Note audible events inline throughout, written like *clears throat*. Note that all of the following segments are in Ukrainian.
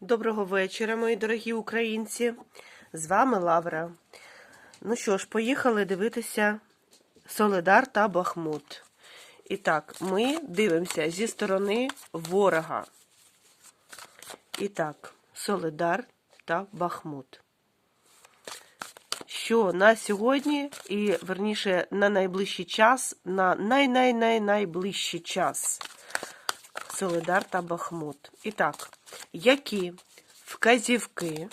Доброго вечора, мої дорогі українці. З вами Лавра. Ну що ж, поїхали дивитися Соледар та Бахмут. І так, ми дивимося зі сторони ворога. І так, Соледар та Бахмут. Що на сьогодні, і верніше на найближчий час, на най-най-най-найближчий час. Соледар та Бахмут. І так, які вказівки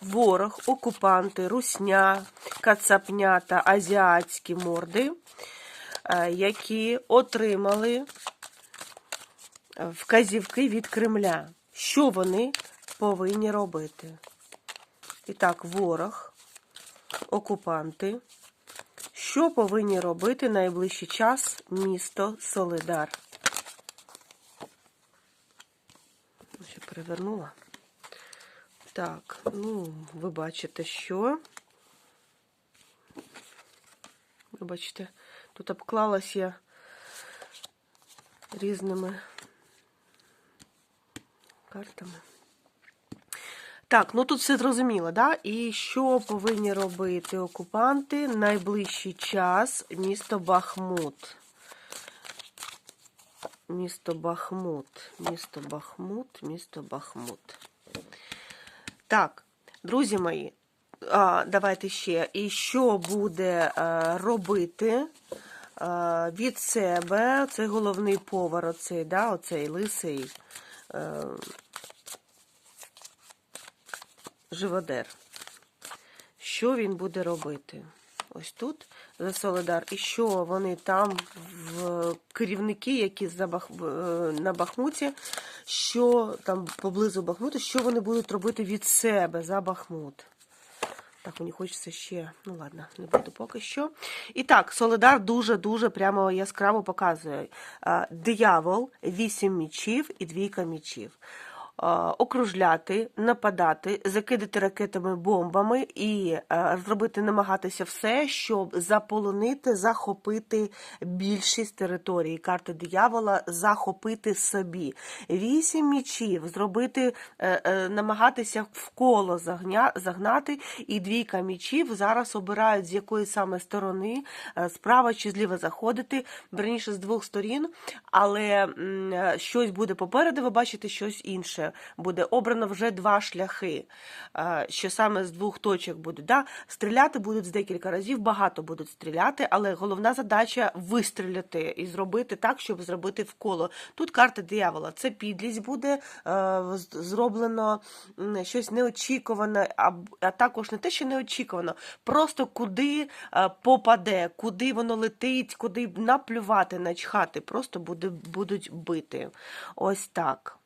ворог, окупанти, русня, кацапня та азіатські морди, е, які отримали вказівки від Кремля, що вони повинні робити. І так, ворог, окупанти, що повинні робити найближчий час місто Солидар. Ще перевернула. Так, ну, ви бачите, що. Ви бачите, тут обклалась я різними картами. Так, ну тут все зрозуміло, да? І що повинні робити окупанти найближчий час місто Бахмут. Місто Бахмут, місто Бахмут, місто Бахмут. Так, друзі мої, давайте ще. І що буде робити від себе цей головний повар, оцей, да, оцей лисий живодер. Що він буде робити? Ось тут за Солидар. І що вони там, в керівники, які за Бах... на Бахмуті, що там поблизу Бахмуту, що вони будуть робити від себе за Бахмут. Так, мені хочеться ще. Ну ладно, не буду поки що. І так, Солидар дуже-дуже прямо яскраво показує. Диявол, вісім мічів і двійка мічів. А, Окружляти, нападати, закидати ракетами, бомбами і зробити, намагатися все, щоб заполонити, захопити більшість території. Карти диявола захопити собі. Вісім мічів, зробити, е, е, намагатися в коло загня, загнати, і двійка мічів зараз обирають з якої саме сторони, е, справа чи зліва заходити, верніше з двох сторін, але е, щось буде попереду, ви бачите щось інше. Буде обрано вже два шляхи, е, що саме з двох точок будуть. Да? Стріляти будуть з декілька разів, багато будуть стріляти, але головна задача вистріляти і зробити так, щоб зробити вколо. Тут карта диявола. Це підлість буде е, зроблено щось неочікуване, а, а також не те, що неочікувано, просто куди е, попаде, куди воно летить, куди наплювати, начхати, просто буде, будуть бити. Ось так.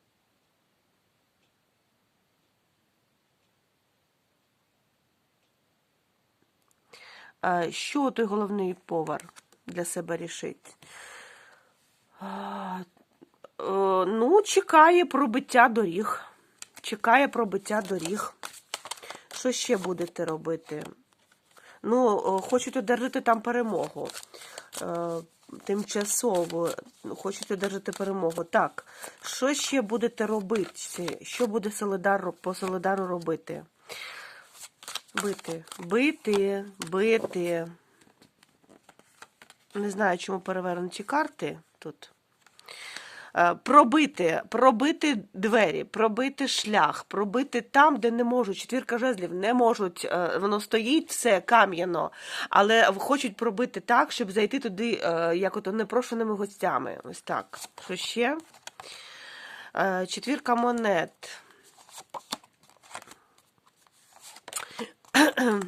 Що той головний повар для себе рішить? Е, Ну, чекає пробиття доріг. Чекає пробиття доріг. Що ще будете робити? Ну, о, хочуть одержати там перемогу. Е, Тимчасово хочуть одержати перемогу. Так, що ще будете робити? Що буде по Солидару робити? Бити, бити, бити. Не знаю, чому перевернуті карти тут. Е, Пробити, пробити двері, пробити шлях, пробити там, де не можуть. Четвірка жезлів не можуть, е, воно стоїть все кам'яно, але хочуть пробити так, щоб зайти туди, е, як ото непрошеними гостями. Ось так. Що ще? Четвірка монет. *clears throat*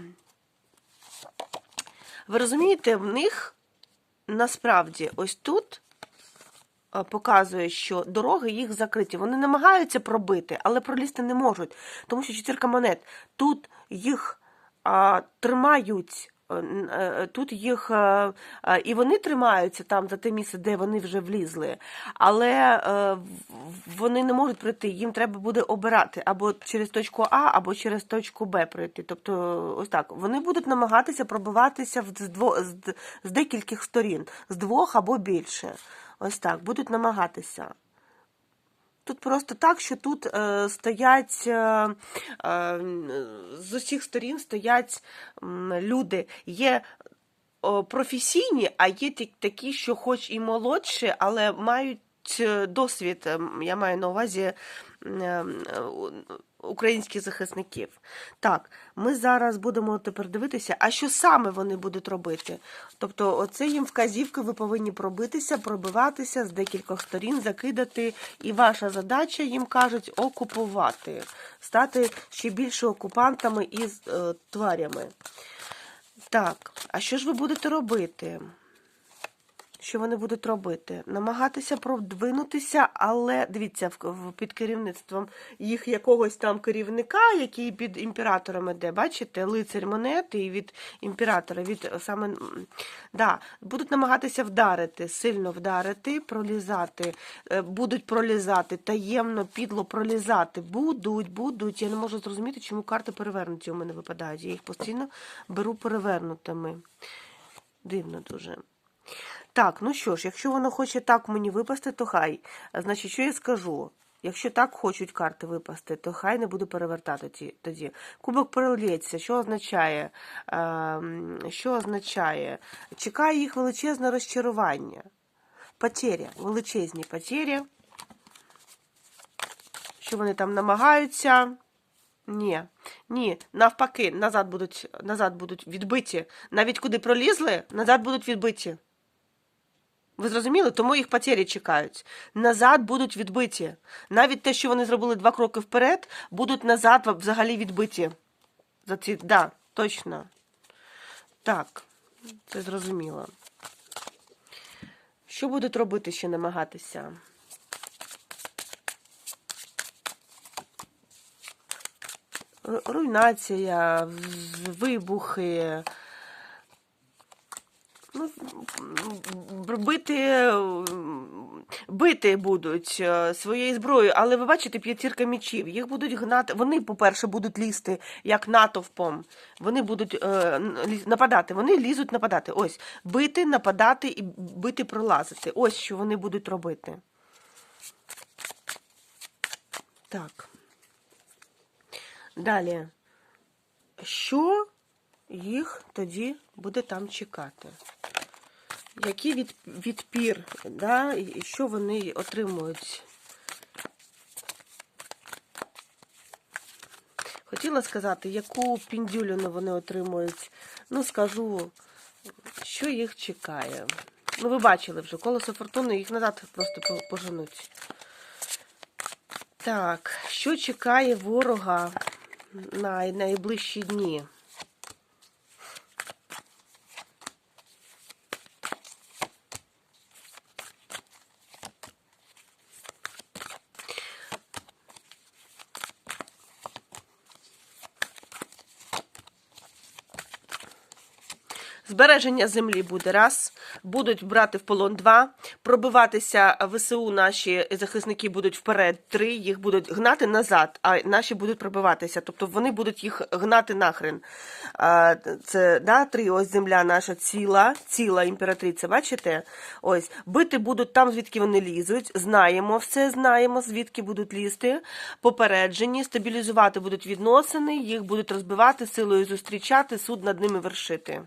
Ви розумієте, в них насправді ось тут е, показує, що дороги їх закриті. Вони намагаються пробити, але пролізти не можуть. Тому що четвірка монет тут їх а, тримають. Е, н- е, Тут їх е, е, і вони тримаються там за те місце, де вони вже влізли, але е, вони не можуть пройти. Їм треба буде обирати або через точку А, або через точку Б пройти. Тобто, ось так вони будуть намагатися пробиватися з, дво, з декількох сторін, з двох або більше. Ось так будуть намагатися. Тут просто так, що тут е, стоять е, е, з усіх сторін стоять е, люди. Є е, професійні, а є такі, що хоч і молодші, але мають е, досвід. ем, Я маю на увазі Е, е, українських захисників. Так, ми зараз будемо тепер дивитися, а що саме вони будуть робити. Тобто, оце їм вказівки, ви повинні пробитися, пробиватися з декількох сторін, закидати. І ваша задача, їм кажуть, окупувати, стати ще більше окупантами і е, тварями. Так, а що ж ви будете робити? Що вони будуть робити? Намагатися продвинутися, але дивіться, під керівництвом їх якогось там керівника, який під імператором іде, бачите, лицарь монети і від імператора, від е, саме да, будуть намагатися вдарити, сильно вдарити, пролізати, е, будуть пролізати, таємно, підло пролізати. Будуть, будуть. Я не можу зрозуміти, чому карти перевернуті у мене випадають. Я їх постійно беру перевернутими. Дивно дуже. Так, ну що ж, якщо воно хоче так мені випасти, то хай. Значить, що я скажу? Якщо так хочуть карти випасти, то хай не буду перевертати ті, тоді. Кубок перелється, що означає? Ем, що означає? Чекає їх величезне розчарування. Потеря, величезні потері. Що вони там намагаються? Ні, ні, навпаки, назад будуть, назад будуть відбиті. Навіть куди пролізли, назад будуть відбиті. Ви зрозуміли? Тому їх потері чекають. Назад будуть відбиті. Навіть те, що вони зробили два кроки вперед, будуть назад взагалі відбиті. За ці... Да, точно. Так, це зрозуміло. Що будуть робити ще намагатися? Руйнація, вибухи. Ну, бити, бити будуть е, своєю зброєю, але ви бачите, п'ятірка мічів. Їх будуть гнати. Вони, по-перше, будуть лізти як натовпом. Вони будуть е, нападати. Вони лізуть нападати. Ось бити, нападати і бити, пролазити. Ось що вони будуть робити. Так. Далі. Що їх тоді буде там чекати? Який від, відпір, да? і що вони отримують? Хотіла сказати, яку піндюліну вони отримують. Ну, скажу, що їх чекає. Ну, ви бачили вже, колесо фортуни, їх назад просто поженуть. Так, що чекає ворога на найближчі дні? Збереження землі буде раз, будуть брати в полон два, пробиватися ВСУ наші захисники будуть вперед три, їх будуть гнати назад, а наші будуть пробиватися. Тобто вони будуть їх гнати нахрен. Це да, три, ось земля наша ціла, ціла імператриця, бачите? Ось бити будуть там, звідки вони лізуть. Знаємо все, знаємо, звідки будуть лізти. Попереджені, стабілізувати будуть відносини, їх будуть розбивати, силою зустрічати, суд над ними вершити.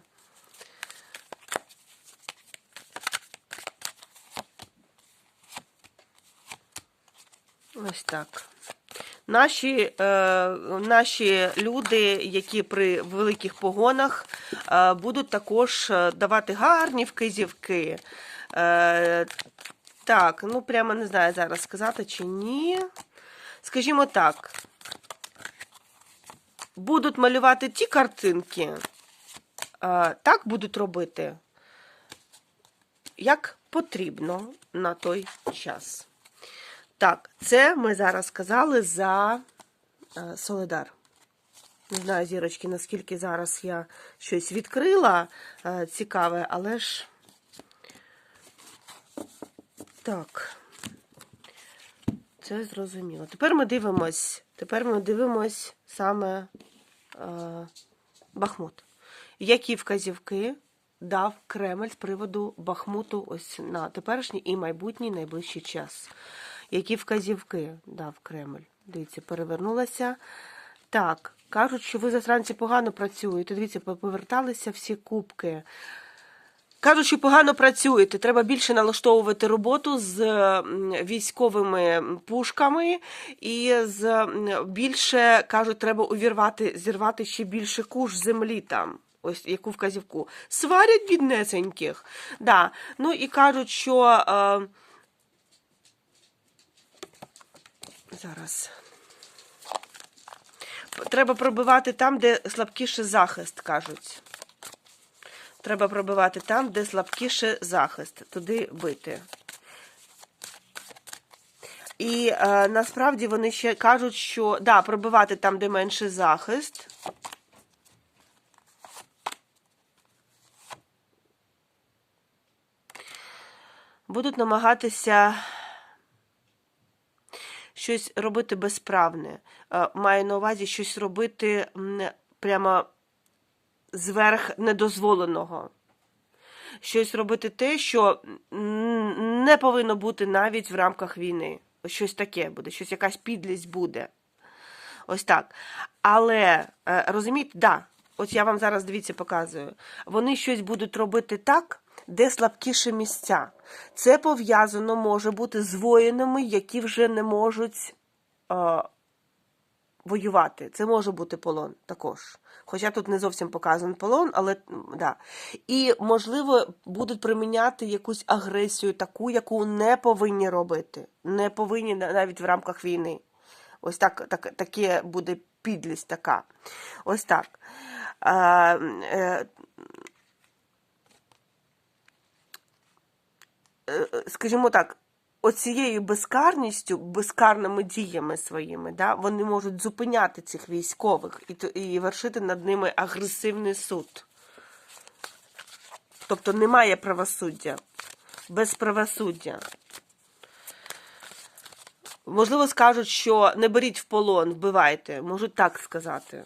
Ось так. Наші, е, наші люди, які при великих погонах, е, будуть також е, давати гарні вказівки. Е, так, ну прямо не знаю зараз сказати чи ні. Скажімо так, будуть малювати ті картинки, е, так будуть робити, як потрібно на той час. Так, це ми зараз сказали за е, Солидар. Не знаю, зірочки, наскільки зараз я щось відкрила е, цікаве, але ж. Так. Це зрозуміло. Тепер ми дивимось. Тепер ми дивимось саме е, Бахмут. Які вказівки дав Кремль з приводу Бахмуту ось на теперішній і майбутній найближчий час? Які вказівки дав Кремль? Дивіться, перевернулася. Так, кажуть, що ви засранці погано працюєте. Дивіться, поверталися всі кубки. Кажуть, що погано працюєте. Треба більше налаштовувати роботу з військовими пушками і з більше кажуть, треба увірвати, зірвати ще більше куш землі там. Ось яку вказівку. Сварять біднесеньких. Да. Ну і кажуть, що е, зараз. Треба пробивати там, де слабкіший захист, кажуть. Треба пробивати там, де слабкіше захист, туди бити. І е, насправді вони ще кажуть, що да, пробивати там, де менший захист. Будуть намагатися щось робити безправне. Е, Маю на увазі щось робити прямо зверх недозволеного. Щось робити те, що не повинно бути навіть в рамках війни. Щось таке буде, щось якась підлість буде. Ось так. Але е, розумієте, да, от я вам зараз дивіться показую. Вони щось будуть робити так, де слабкіші місця. Це пов'язано може бути з воїнами, які вже не можуть е, воювати. Це може бути полон також. Хоча тут не зовсім показаний полон, але да. І, можливо, будуть приміняти якусь агресію, таку, яку не повинні робити. Не повинні навіть в рамках війни. Ось так, так, таке буде підлість така. Ось так. Е, е, скажімо так, оцією безкарністю, безкарними діями своїми, да, вони можуть зупиняти цих військових і, і вершити над ними агресивний суд. Тобто немає правосуддя, без правосуддя. Можливо, скажуть, що не беріть в полон, вбивайте. Можуть так сказати.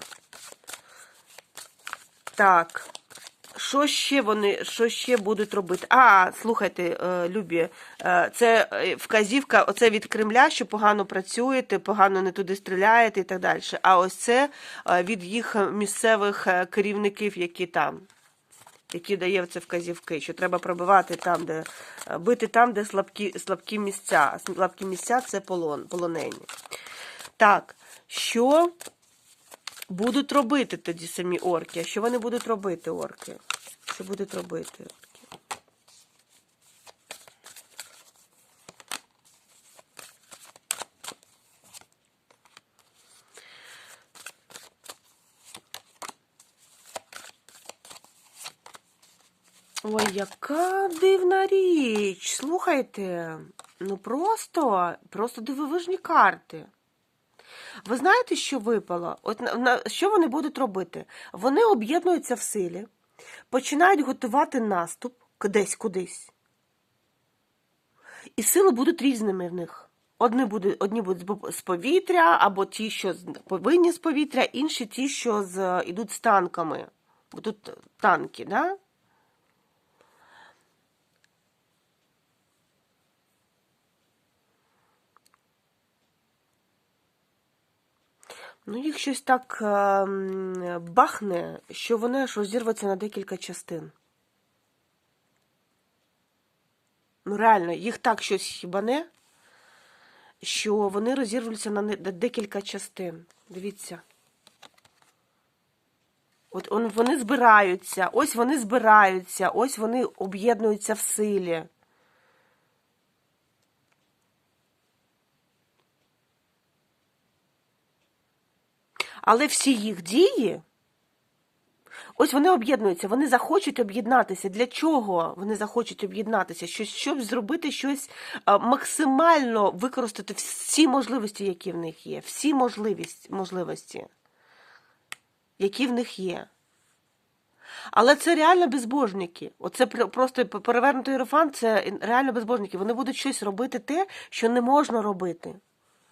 Так. Що ще вони, що ще будуть робити? А, слухайте, е, любі, е, це е, вказівка, оце від Кремля, що погано працюєте, погано не туди стріляєте і так далі. А ось це від їх місцевих керівників, які там, які дає це вказівки, що треба пробивати там, де бити там, де слабкі, слабкі місця. Слабкі місця це полон, полонені. Так, що будуть робити тоді самі орки? А що вони будуть робити, орки? Що будуть робити? Ой, яка дивна річ. Слухайте, ну просто, просто дивовижні карти. Ви знаєте, що випало? От на, що вони будуть робити? Вони об'єднуються в силі, починають готувати наступ десь кудись. І сили будуть різними в них. Одні будуть, одні будуть з повітря, або ті, що повинні з повітря, інші ті, що з, йдуть з танками. Бо тут танки, да? Ну, їх щось так е, бахне, що вони аж розірваться на декілька частин. Ну, реально, їх так щось хібане, що вони розірвуться на декілька частин. Дивіться. От вони збираються, ось вони збираються, ось вони об'єднуються в силі. Але всі їх дії, ось вони об'єднуються, вони захочуть об'єднатися. Для чого вони захочуть об'єднатися? Щось, щоб зробити щось максимально використати всі можливості, які в них є, всі можливість, можливості, які в них є. Але це реально безбожники. Оце просто перевернутий іерофант – це реально безбожники. Вони будуть щось робити те, що не можна робити.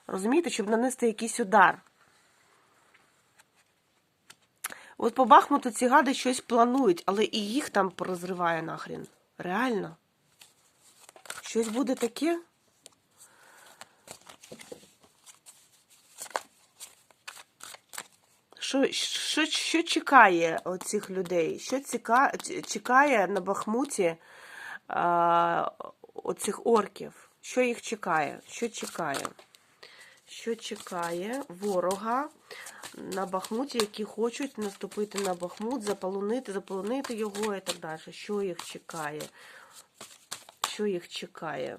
Розумієте, щоб нанести якийсь удар. От по Бахмуту ці гади щось планують, але і їх там порозриває нахрін. Реально. Щось буде таке? Що що, що чекає оцих людей? Що ціка, чекає на Бахмуті а, оцих орків? Що їх чекає? Що чекає? Що чекає ворога на Бахмуті, які хочуть наступити на Бахмут, заполонити, заполонити його і так далі? Що їх чекає? Що їх чекає?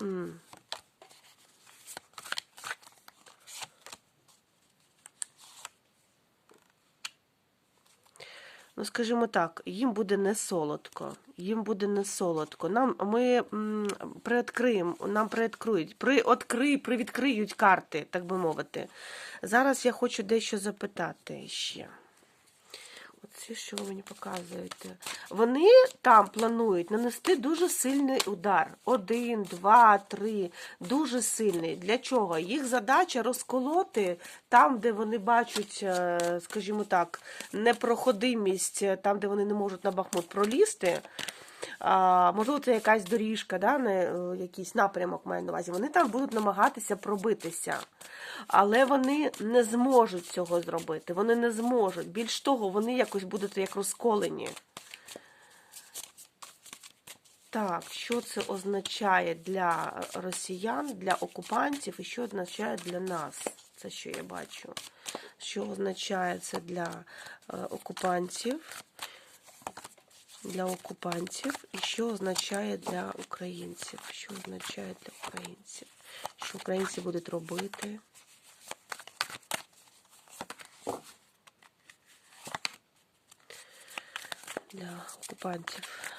М. скажімо так, їм буде не солодко. Їм буде не солодко. Нам ми приоткриємо, нам приоткриють, приоткри, привідкриють карти, так би мовити. Зараз я хочу дещо запитати ще. Оце що ви мені показуєте? Вони там планують нанести дуже сильний удар. Один, два, три. Дуже сильний. Для чого? Їх задача розколоти там, де вони бачать, е, скажімо так, непроходимість, е, там, де вони не можуть на Бахмут пролізти. Можливо, це якась доріжка, да, не, е, якийсь напрямок маю на увазі. Вони там будуть намагатися пробитися. Але вони не зможуть цього зробити. Вони не зможуть. Більш того, вони якось будуть як розколені. Так, що це означає для росіян, для окупантів і що означає для нас? Це що я бачу. Що означає це для е, окупантів? Для окупантів і що означає для українців? Що означає для українців? Що українці будуть робити? Для окупантів.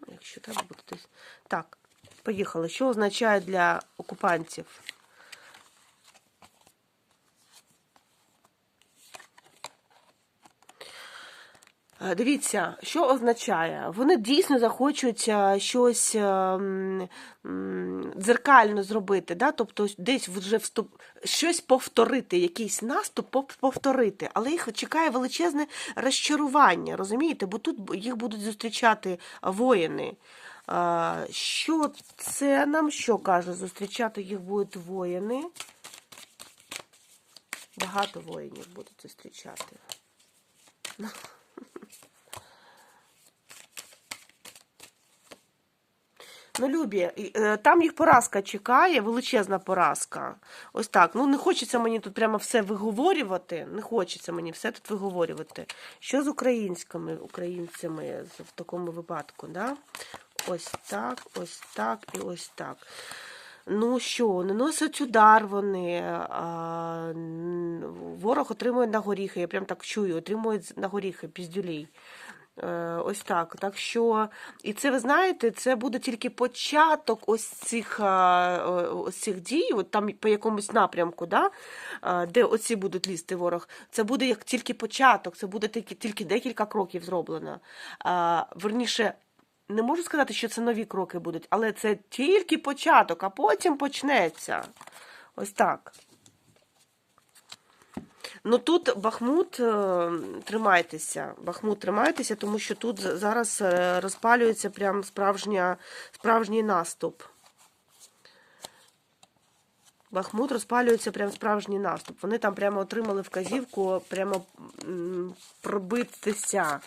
Ну, Якщо так буде десь. Так, поїхали. Що означає для окупантів? Дивіться, що означає? Вони дійсно захочуть е, щось е, дзеркально зробити, да? тобто десь вже вступ... щось повторити, якийсь наступ повторити, але їх чекає величезне розчарування, розумієте? Бо тут їх будуть зустрічати воїни. Е, Що це нам що каже? Зустрічати їх будуть воїни. Багато воїнів будуть зустрічати. Ну, Любі, е, там їх поразка чекає, величезна поразка. Ось так. Ну, не хочеться мені тут прямо все виговорювати. Не хочеться мені все тут виговорювати. Що з українськими українцями в такому випадку? Да? Ось так, ось так і ось так. Ну що, наносять удар вони. А, ворог отримує на горіхи. Я прям так чую, отримують на горіхи піздюлей. Е, Ось так. Так що, і це ви знаєте, це буде тільки початок ось цих, е, ось цих дій, от там по якомусь напрямку, да, де оці будуть лізти ворог. Це буде як тільки початок, це буде тільки, тільки декілька кроків зроблено. Верніше, не можу сказати, що це нові кроки будуть, але це тільки початок, а потім почнеться. Ось так. Ну тут Бахмут, е, тримайтеся. Бахмут, тримайтеся, тому що тут зараз е, розпалюється прям справжня, справжній наступ. Бахмут розпалюється прям справжній наступ. Вони там прямо отримали вказівку прямо пробитися.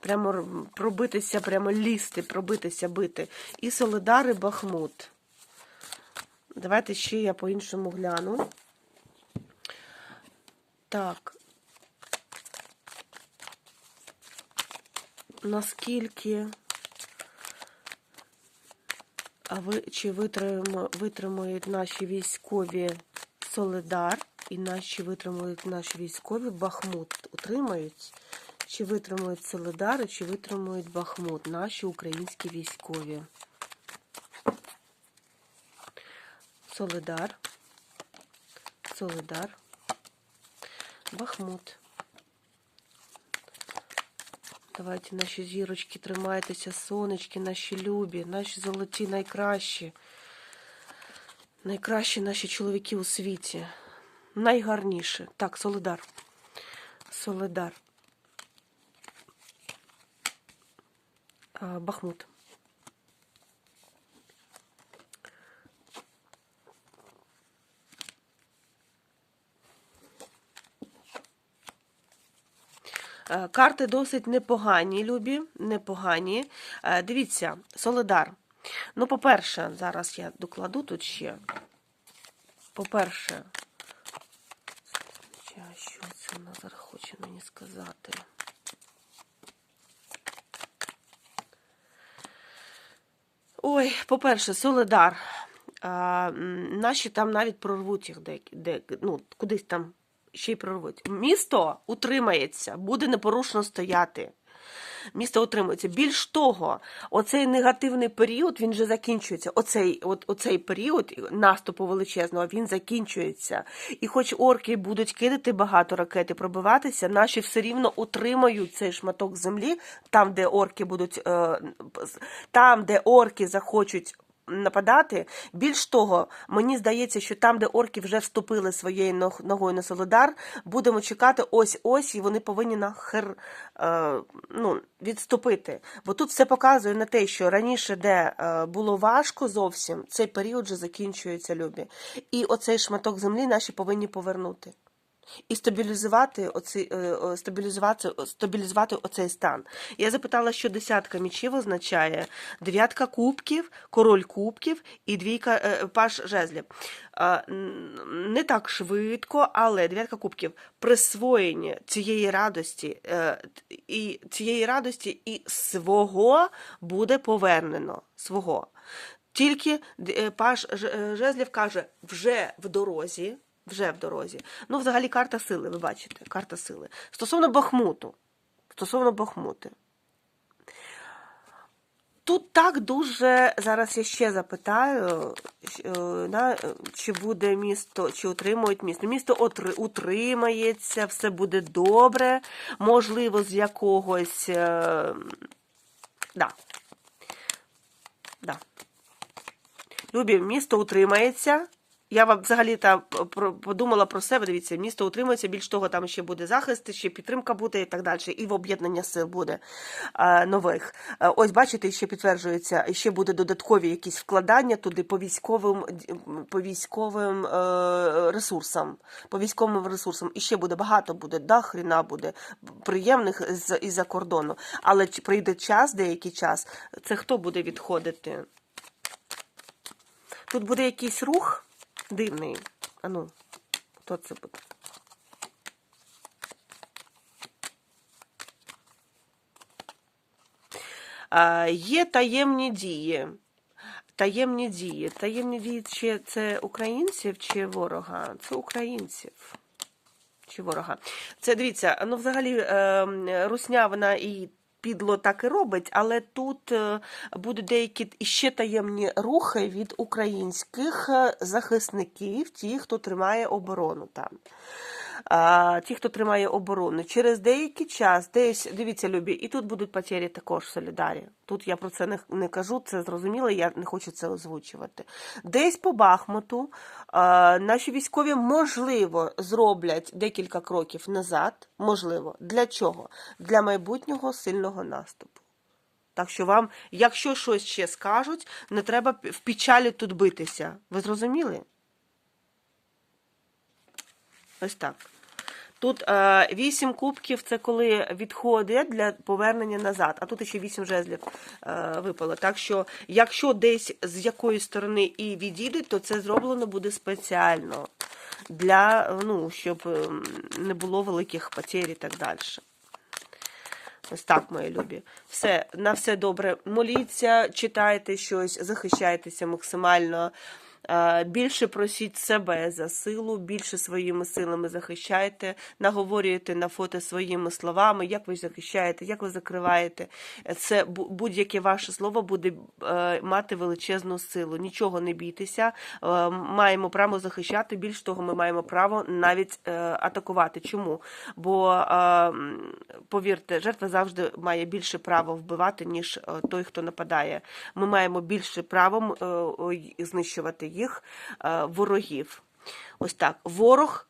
Прямо пробитися, прямо лізти, пробитися, бити. І Солидар, і Бахмут. Давайте ще я по-іншому гляну. Так. Наскільки а ви чи витримують наші військові Солидар і наші витримують наші військові Бахмут? Утримають? Чи витримують Солидар, і чи витримують Бахмут? Наші українські військові? Солидар. Солидар. Бахмут. Давайте наші зірочки, тримайтеся, сонечки, наші любі, наші золоті, найкращі. Найкращі наші чоловіки у світі. Найгарніші. Так, Солидар. Солидар. Бахмут. Карти досить непогані, любі, непогані. Е, Дивіться, Солидар. Ну, по-перше, зараз я докладу тут ще. По-перше, що це Назар хоче мені сказати? Ой, по-перше, Солидар. А, наші там навіть прорвуть їх де, де, ну, кудись там ще й прорвуть. Місто утримається, буде непорушно стояти. Місто утримується. Більш того, оцей негативний період він вже закінчується. Оцей, от, оцей період наступу величезного він закінчується. І хоч орки будуть кидати багато ракет і пробиватися, наші все рівно утримають цей шматок землі, там, де орки будуть, е, там, де орки захочуть нападати. Більш того, мені здається, що там, де орки вже вступили своєю ногою на Солодар, будемо чекати ось-ось, і вони повинні нахер е, ну, відступити. Бо тут все показує на те, що раніше, де е, було важко зовсім, цей період вже закінчується, любі. І оцей шматок землі наші повинні повернути. І стабілізувати оцей, е, стабілізувати, стабілізувати оцей стан. Я запитала, що десятка мічів означає дев'ятка кубків, король кубків і двійка е, паш жезлів. Не так швидко, але дев'ятка кубків присвоєння цієї радості е, і цієї радості і свого буде повернено. Свого. Тільки паш жезлів каже вже в дорозі. Вже в дорозі. Ну, взагалі, карта сили, ви бачите, карта сили. Стосовно Бахмуту. Стосовно Бахмути. Тут так дуже, зараз я ще запитаю, е, е, чи буде місто, чи утримують місто. Місто утримається, все буде добре, можливо, з якогось. Е, да. Да. Любі, місто утримається. Я вам взагалі та подумала про себе. Дивіться, місто утримується. Більш того, там ще буде захист, ще підтримка буде і так далі. І в об'єднання сил буде е, нових. Е, ось бачите, ще підтверджується, ще буде додаткові якісь вкладання туди по військовим по військовим е, ресурсам. По військовим ресурсам. І ще буде багато буде, да, хріна буде приємних з із-за кордону. Але чи прийде час, деякий час, це хто буде відходити? Тут буде якийсь рух дивний. Ану, хто це буде? Є таємні дії. Таємні дії. Таємні дії чи це українців чи ворога? Це українців. Чи ворога. Це дивіться, ну взагалі е, русня вона і підло так і робить, але тут е, будуть деякі іще таємні рухи від українських е, захисників, ті, хто тримає оборону там. А, ті, хто тримає оборону, через деякий час, десь дивіться, любі, і тут будуть потері також Солідарі. Тут я про це не, не кажу, це зрозуміло, я не хочу це озвучувати. Десь по Бахмуту а, наші військові, можливо, зроблять декілька кроків назад. Можливо, для чого? Для майбутнього сильного наступу. Так що вам, якщо щось ще скажуть, не треба в печалі тут битися. Ви зрозуміли? Ось так. Тут е, 8 кубків це коли відходить для повернення назад, а тут ще 8 жезлів е, випало. Так що, якщо десь з якоїсь сторони і відійдуть, то це зроблено буде спеціально для ну, щоб ем, не було великих потерь і так далі. Ось так, мої любі. Все, на все добре. Моліться, читайте щось, захищайтеся максимально. Е, Більше просіть себе за силу, більше своїми силами захищайте, наговорюєте на фото своїми словами, як ви захищаєте, як ви закриваєте. Це бу- будь-яке ваше слово буде е, мати величезну силу. Нічого не бійтеся, е, маємо право захищати. Більш того, ми маємо право навіть атакувати. Чому? Бо повірте, жертва завжди має більше право вбивати, ніж той, хто нападає. Ми маємо більше право знищувати їх е, ворогів. Ось так. Ворог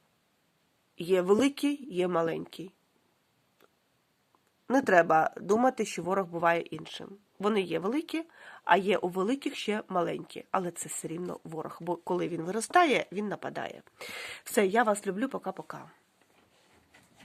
є великий, є маленький. Не треба думати, що ворог буває іншим. Вони є великі, а є у великих ще маленькі. Але це все рівно ворог. Бо коли він виростає, він нападає. Все, я вас люблю, пока-пока.